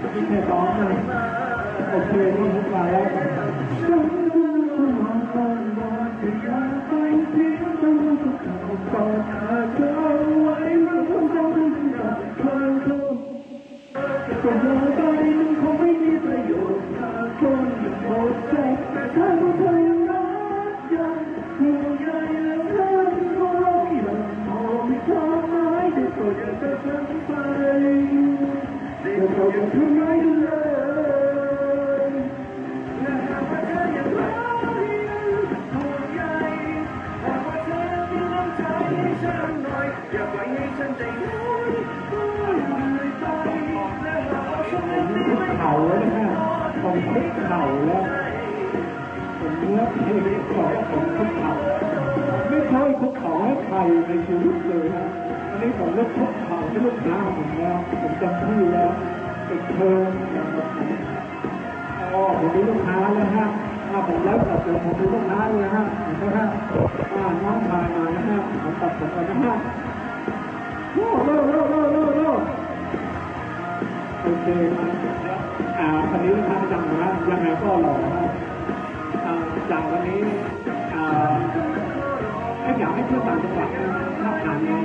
พี่แค่ต้องรู้ทุกข่าวก่อนเธอไว้รู้ว่าเราไม่อยากเธอเคก็มองไม่ทำไมได้โปรดอย่างเลยและหากมาแล้ว นะฮะผมคุกเข่า ไม่เคยคุกเข่าในชีวิตเลยนะอันนี้ผมเลิกคุกข่าที่ลูกค้าผมแล้วผมจำที่แล้วติดเทอมนะครับผมอ๋อผมมีลูกค้าแล้วฮะถ้าผมแล้วตัดผมผมมีลูกค้าเลยนะฮะเห็นไหมฮะอ่าน้องพามานะฮะผมตัดผมก่อนนะฮะโอ้โหโอ้โหโอ้โหโอ้โหโอเคครับอ่าวันนี้ท่านจังนะยังไงก็หล่อนะอ่าจากวันนี้